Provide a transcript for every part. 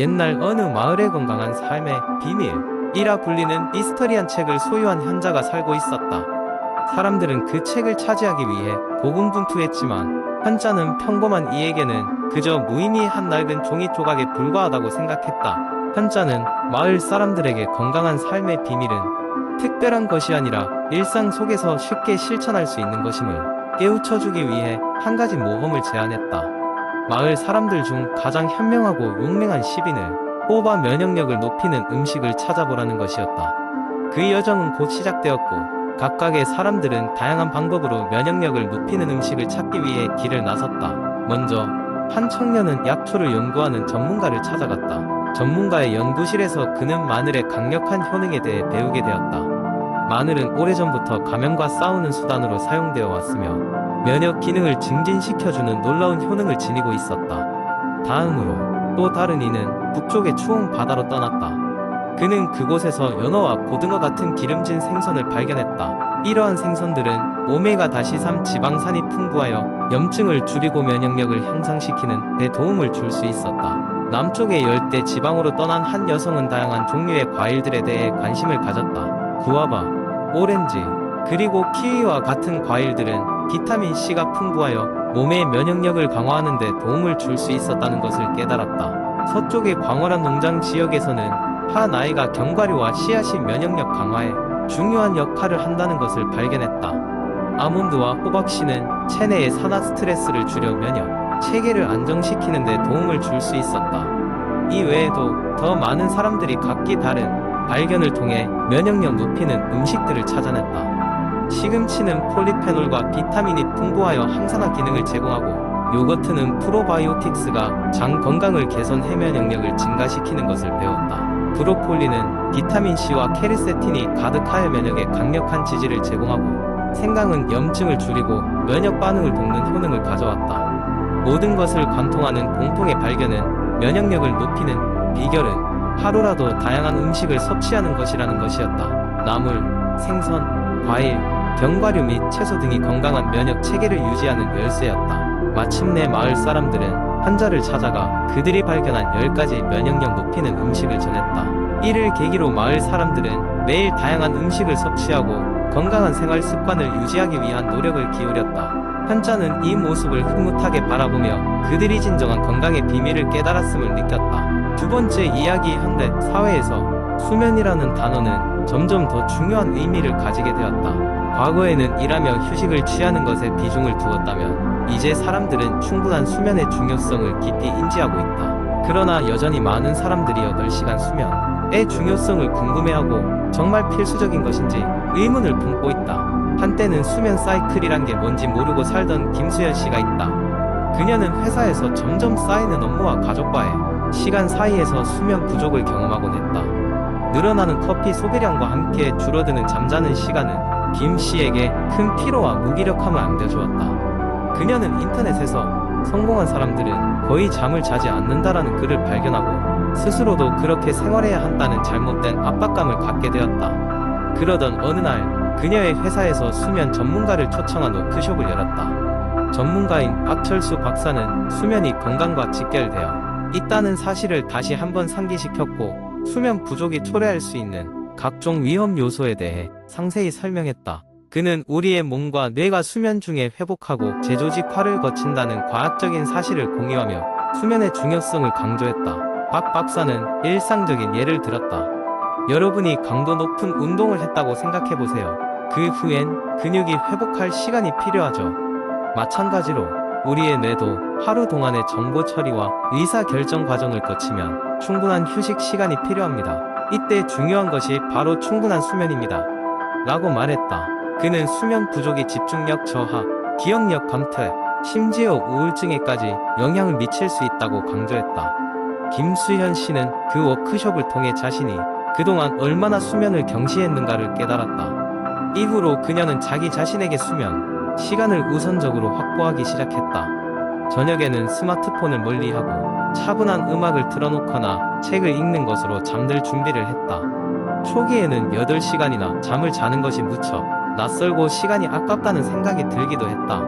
옛날 어느 마을의 건강한 삶의 비밀이라 불리는 미스터리한 책을 소유한 현자가 살고 있었다. 사람들은 그 책을 차지하기 위해 고군분투했지만 현자는 평범한 이에게는 그저 무의미한 낡은 종이 조각에 불과하다고 생각했다. 현자는 마을 사람들에게 건강한 삶의 비밀은 특별한 것이 아니라 일상 속에서 쉽게 실천할 수 있는 것임을 깨우쳐주기 위해 한 가지 모험을 제안했다. 마을 사람들 중 가장 현명하고 용맹한 시민을 뽑아 면역력을 높이는 음식을 찾아보라는 것이었다. 그 여정은 곧 시작되었고 각각의 사람들은 다양한 방법으로 면역력을 높이는 음식을 찾기 위해 길을 나섰다. 먼저 한 청년은 약초를 연구하는 전문가를 찾아갔다. 전문가의 연구실에서 그는 마늘의 강력한 효능에 대해 배우게 되었다. 마늘은 오래전부터 감염과 싸우는 수단으로 사용되어 왔으며 면역 기능을 증진시켜주는 놀라운 효능을 지니고 있었다. 다음으로 또 다른 이는 북쪽의 추운 바다로 떠났다. 그는 그곳에서 연어와 고등어 같은 기름진 생선을 발견했다. 이러한 생선들은 오메가 다시3 지방산이 풍부하여 염증을 줄이고 면역력을 향상시키는 데 도움을 줄 수 있었다. 남쪽의 열대 지방으로 떠난 한 여성은 다양한 종류의 과일들에 대해 관심을 가졌다. 구아바, 오렌지, 그리고 키위와 같은 과일들은 비타민 C가 풍부하여 몸의 면역력을 강화하는 데 도움을 줄 수 있었다는 것을 깨달았다. 서쪽의 광활한 농장 지역에서는 한 아이가 견과류와 씨앗이 면역력 강화에 중요한 역할을 한다는 것을 발견했다. 아몬드와 호박씨는 체내의 산화 스트레스를 줄여 면역 체계를 안정시키는 데 도움을 줄 수 있었다. 이 외에도 더 많은 사람들이 각기 다른 발견을 통해 면역력 높이는 음식들을 찾아냈다. 시금치는 폴리페놀과 비타민이 풍부하여 항산화 기능을 제공하고 요거트는 프로바이오틱스가 장 건강을 개선 해 면역력을 증가시키는 것을 배웠다. 브로콜리는 비타민 C와 케르세틴이 가득하여 면역에 강력한 지지를 제공하고 생강은 염증을 줄이고 면역 반응을 돕는 효능을 가져왔다. 모든 것을 관통하는 공통의 발견은 면역력을 높이는 비결은 하루라도 다양한 음식을 섭취하는 것이라는 것이었다. 나물, 생선, 과일, 견과류 및 채소 등이 건강한 면역 체계를 유지하는 열쇠였다. 마침내 마을 사람들은 환자를 찾아가 그들이 발견한 10가지 면역력 높이는 음식을 전했다. 이를 계기로 마을 사람들은 매일 다양한 음식을 섭취하고 건강한 생활 습관을 유지하기 위한 노력을 기울였다. 현자는 이 모습을 흐뭇하게 바라보며 그들이 진정한 건강의 비밀을 깨달았음을 느꼈다. 두 번째 이야기 현대 사회에서 수면이라는 단어는 점점 더 중요한 의미를 가지게 되었다. 과거에는 일하며 휴식을 취하는 것에 비중을 두었다면 이제 사람들은 충분한 수면의 중요성을 깊이 인지하고 있다. 그러나 여전히 많은 사람들이 8시간 수면의 중요성을 궁금해하고 정말 필수적인 것인지 의문을 품고 있다. 한때는 수면 사이클이란 게 뭔지 모르고 살던 김수현 씨가 있다. 그녀는 회사에서 점점 쌓이는 업무와 가족과의 시간 사이에서 수면 부족을 경험하곤 했다. 늘어나는 커피 소비량과 함께 줄어드는 잠자는 시간은 김 씨에게 큰 피로와 무기력함을 안겨주었다. 그녀는 인터넷에서 성공한 사람들은 거의 잠을 자지 않는다라는 글을 발견하고 스스로도 그렇게 생활해야 한다는 잘못된 압박감을 갖게 되었다. 그러던 어느 날 그녀의 회사에서 수면 전문가를 초청한 워크숍을 열었다. 전문가인 박철수 박사는 수면이 건강과 직결되어 있다는 사실을 다시 한번 상기시켰고 수면 부족이 초래할 수 있는 각종 위험 요소에 대해 상세히 설명했다. 그는 우리의 몸과 뇌가 수면 중에 회복하고 재조직화를 거친다는 과학적인 사실을 공유하며 수면의 중요성을 강조했다. 박 박사는 일상적인 예를 들었다. 여러분이 강도 높은 운동을 했다고 생각해 보세요. 그 후엔 근육이 회복할 시간이 필요하죠. 마찬가지로 우리의 뇌도 하루 동안의 정보 처리와 의사 결정 과정을 거치면 충분한 휴식 시간이 필요합니다. 이때 중요한 것이 바로 충분한 수면입니다. 라고 말했다. 그는 수면 부족이 집중력 저하, 기억력 감퇴, 심지어 우울증에까지 영향을 미칠 수 있다고 강조했다. 김수현 씨는 그 워크숍을 통해 자신이 그동안 얼마나 수면을 경시했는가를 깨달았다. 이후로 그녀는 자기 자신에게 수면, 시간을 우선적으로 확보하기 시작했다. 저녁에는 스마트폰을 멀리하고 차분한 음악을 틀어놓거나 책을 읽는 것으로 잠들 준비를 했다. 초기에는 8시간이나 잠을 자는 것이 무척 낯설고 시간이 아깝다는 생각이 들기도 했다.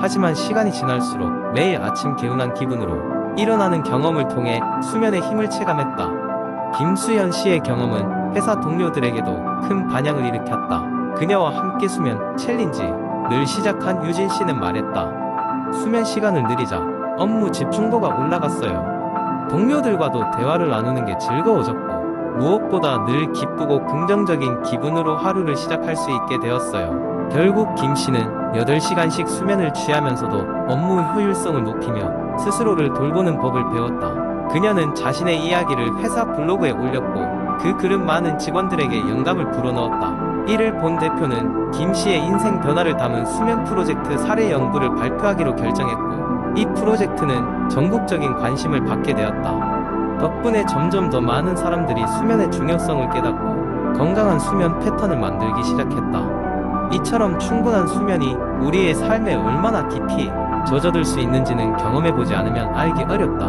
하지만 시간이 지날수록 매일 아침 개운한 기분으로 일어나는 경험을 통해 수면의 힘을 체감했다. 김수현 씨의 경험은 회사 동료들에게도 큰 반향을 일으켰다. 그녀와 함께 수면 챌린지 를 시작한 유진 씨는 말했다. 수면 시간을 느리자 업무 집중도가 올라갔어요. 동료들과도 대화를 나누는 게 즐거워졌고 무엇보다 늘 기쁘고 긍정적인 기분으로 하루를 시작할 수 있게 되었어요. 결국 김 씨는 8시간씩 수면을 취하면서도 업무 효율성을 높이며 스스로를 돌보는 법을 배웠다. 그녀는 자신의 이야기를 회사 블로그에 올렸고 그 글은 많은 직원들에게 영감을 불어넣었다. 이를 본 대표는 김 씨의 인생 변화를 담은 수면 프로젝트 사례 연구를 발표하기로 결정했고 이 프로젝트는 전국적인 관심을 받게 되었다. 덕분에 점점 더 많은 사람들이 수면의 중요성을 깨닫고 건강한 수면 패턴을 만들기 시작했다. 이처럼 충분한 수면이 우리의 삶에 얼마나 깊이 젖어들 수 있는지는 경험해보지 않으면 알기 어렵다.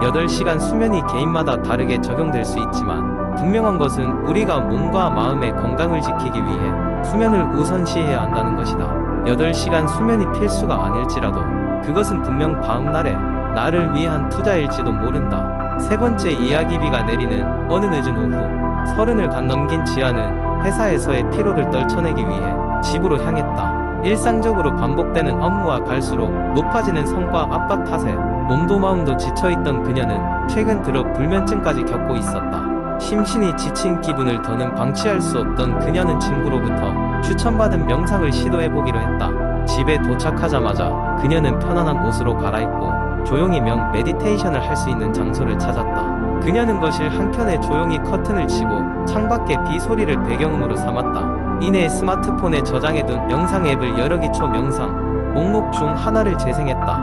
8시간 수면이 개인마다 다르게 적용될 수 있지만 분명한 것은 우리가 몸과 마음의 건강을 지키기 위해 수면을 우선시해야 한다는 것이다. 8시간 수면이 필수가 아닐지라도 그것은 분명 다음날에 나를 위한 투자일지도 모른다. 세 번째 이야기비가 내리는 어느 늦은 오후 서른을 간 넘긴 지아는 회사에서의 피로를 떨쳐내기 위해 집으로 향했다. 일상적으로 반복되는 업무와 갈수록 높아지는 성과 압박 탓에 몸도 마음도 지쳐있던 그녀는 최근 들어 불면증까지 겪고 있었다. 심신이 지친 기분을 더는 방치할 수 없던 그녀는 친구로부터 추천받은 명상을 시도해보기로 했다. 집에 도착하자마자 그녀는 편안한 옷으로 갈아입고 조용히 명 메디테이션을 할 수 있는 장소를 찾았다. 그녀는 거실 한켠에 조용히 커튼을 치고 창밖의 비 소리를 배경음으로 삼았다. 이내 스마트폰에 저장해둔 명상 앱을 여러 기초 명상 목록 중 하나를 재생했다.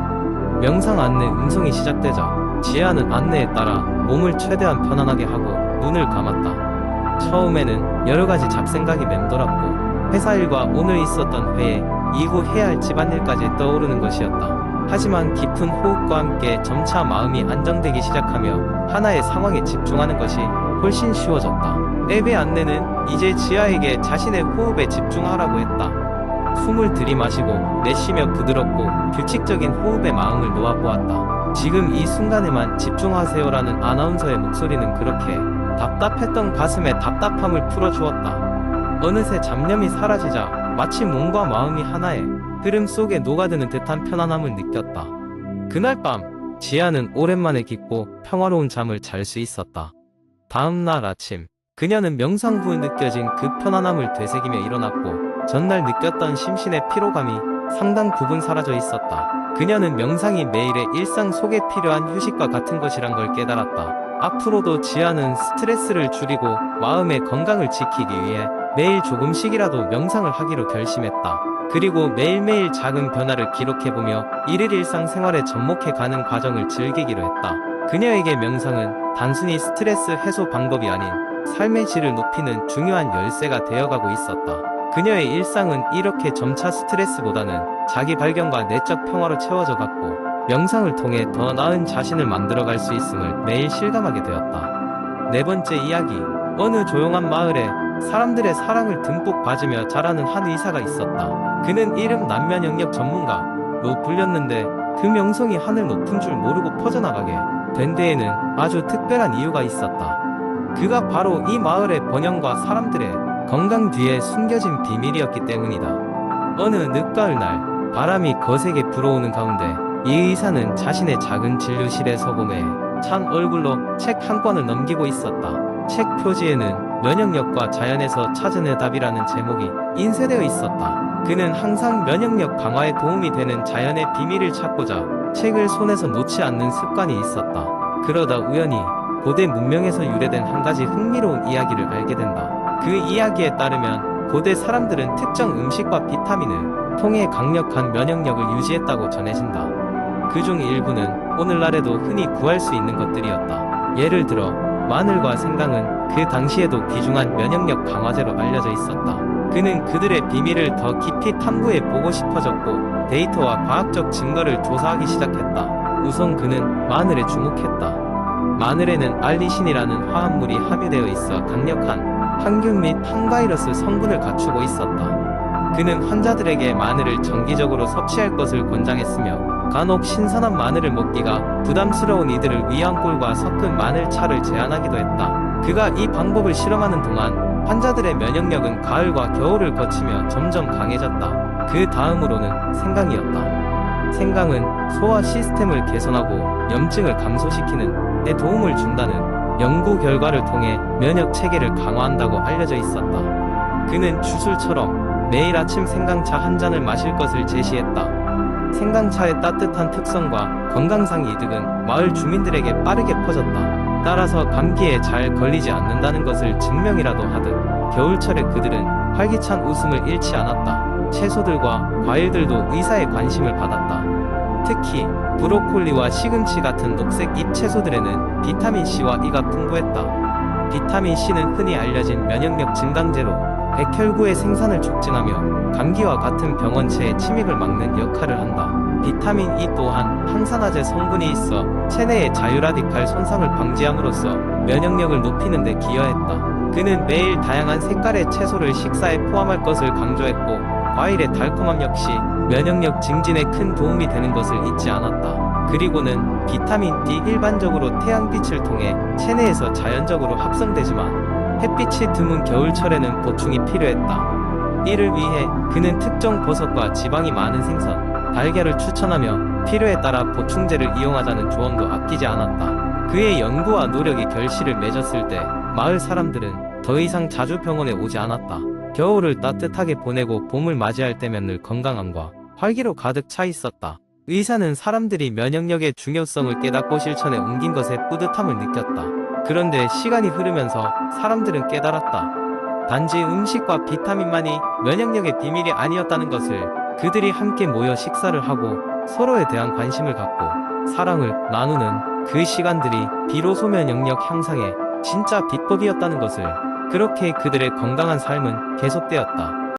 명상 안내 음성이 시작되자 지아는 안내에 따라 몸을 최대한 편안하게 하고 눈을 감았다. 처음에는 여러 가지 잡생각이 맴돌았고 회사 일과 오늘 있었던 회에 이후 해야 할 집안일까지 떠오르는 것이었다. 하지만 깊은 호흡과 함께 점차 마음이 안정되기 시작하며 하나의 상황에 집중하는 것이 훨씬 쉬워졌다. 앱의 안내는 이제 지아에게 자신의 호흡에 집중하라고 했다. 숨을 들이마시고 내쉬며 부드럽고 규칙적인 호흡에 마음을 놓아보았다. 지금 이 순간에만 집중하세요라는 아나운서의 목소리는 그렇게 답답했던 가슴의 답답함을 풀어주었다. 어느새 잡념이 사라지자 마치 몸과 마음이 하나의 흐름 속에 녹아드는 듯한 편안함을 느꼈다. 그날 밤, 지아는 오랜만에 깊고 평화로운 잠을 잘 수 있었다. 다음 날 아침, 그녀는 명상 후 느껴진 그 편안함을 되새기며 일어났고, 전날 느꼈던 심신의 피로감이 상당 부분 사라져 있었다. 그녀는 명상이 매일의 일상 속에 필요한 휴식과 같은 것이란 걸 깨달았다. 앞으로도 지아는 스트레스를 줄이고 마음의 건강을 지키기 위해 매일 조금씩이라도 명상을 하기로 결심했다. 그리고 매일매일 작은 변화를 기록해보며 일일 일상 생활에 접목해가는 과정을 즐기기로 했다. 그녀에게 명상은 단순히 스트레스 해소 방법이 아닌 삶의 질을 높이는 중요한 열쇠가 되어가고 있었다. 그녀의 일상은 이렇게 점차 스트레스보다는 자기 발견과 내적 평화로 채워져 갔고 명상을 통해 더 나은 자신을 만들어갈 수 있음을 매일 실감하게 되었다. 네 번째 이야기 어느 조용한 마을에 사람들의 사랑을 듬뿍 받으며 자라는 한 의사가 있었다. 그는 이름 난면 영역 전문가로 불렸는데 그 명성이 하늘 높은 줄 모르고 퍼져나가게 된 데에는 아주 특별한 이유가 있었다. 그가 바로 이 마을의 번영과 사람들의 건강 뒤에 숨겨진 비밀이었기 때문이다. 어느 늦가을 날 바람이 거세게 불어오는 가운데 이 의사는 자신의 작은 진료실에 서고매 찬 얼굴로 책 한 권을 넘기고 있었다. 책 표지에는 면역력과 자연에서 찾은 해답이라는 제목이 인쇄되어 있었다. 그는 항상 면역력 강화에 도움이 되는 자연의 비밀을 찾고자 책을 손에서 놓지 않는 습관이 있었다. 그러다 우연히 고대 문명에서 유래된 한 가지 흥미로운 이야기를 알게 된다. 그 이야기에 따르면 고대 사람들은 특정 음식과 비타민을 통해 강력한 면역력을 유지했다고 전해진다. 그 중 일부는 오늘날에도 흔히 구할 수 있는 것들이었다. 예를 들어 마늘과 생강은 그 당시에도 귀중한 면역력 강화제로 알려져 있었다. 그는 그들의 비밀을 더 깊이 탐구해 보고 싶어졌고 데이터와 과학적 증거를 조사하기 시작했다. 우선 그는 마늘에 주목했다. 마늘에는 알리신이라는 화합물이 함유되어 있어 강력한 항균 및 항바이러스 성분을 갖추고 있었다. 그는 환자들에게 마늘을 정기적으로 섭취할 것을 권장했으며 간혹 신선한 마늘을 먹기가 부담스러운 이들을 위한 꿀과 섞은 마늘차를 제안하기도 했다. 그가 이 방법을 실험하는 동안 환자들의 면역력은 가을과 겨울을 거치며 점점 강해졌다. 그 다음으로는 생강이었다. 생강은 소화 시스템을 개선하고 염증을 감소시키는 데 도움을 준다는 연구 결과를 통해 면역 체계를 강화한다고 알려져 있었다. 그는 주술처럼 매일 아침 생강차 한 잔을 마실 것을 제시했다. 생강차의 따뜻한 특성과 건강상 이득은 마을 주민들에게 빠르게 퍼졌다. 따라서 감기에 잘 걸리지 않는다는 것을 증명이라도 하듯 겨울철에 그들은 활기찬 웃음을 잃지 않았다. 채소들과 과일들도 의사의 관심을 받았다. 특히 브로콜리와 시금치 같은 녹색 잎 채소들에는 비타민 C와 E가 풍부했다. 비타민 C는 흔히 알려진 면역력 증강제로 백혈구의 생산을 촉진하며 감기와 같은 병원체의 침입을 막는 역할을 한다. 비타민 E 또한 항산화제 성분이 있어 체내의 자유라디칼 손상을 방지함으로써 면역력을 높이는 데 기여했다. 그는 매일 다양한 색깔의 채소를 식사에 포함할 것을 강조했고 과일의 달콤함 역시 면역력 증진에 큰 도움이 되는 것을 잊지 않았다. 그리고는 비타민 D 일반적으로 태양빛을 통해 체내에서 자연적으로 합성되지만 햇빛이 드문 겨울철에는 보충이 필요했다. 이를 위해 그는 특정 버섯과 지방이 많은 생선, 달걀을 추천하며 필요에 따라 보충제를 이용하자는 조언도 아끼지 않았다. 그의 연구와 노력이 결실을 맺었을 때 마을 사람들은 더 이상 자주 병원에 오지 않았다. 겨울을 따뜻하게 보내고 봄을 맞이할 때면 늘 건강함과 활기로 가득 차 있었다. 의사는 사람들이 면역력의 중요성을 깨닫고 실천에 옮긴 것에 뿌듯함을 느꼈다. 그런데 시간이 흐르면서 사람들은 깨달았다. 단지 음식과 비타민만이 면역력의 비밀이 아니었다는 것을 그들이 함께 모여 식사를 하고 서로에 대한 관심을 갖고 사랑을 나누는 그 시간들이 비로소 면역력 향상의 진짜 비법이었다는 것을 그렇게 그들의 건강한 삶은 계속되었다.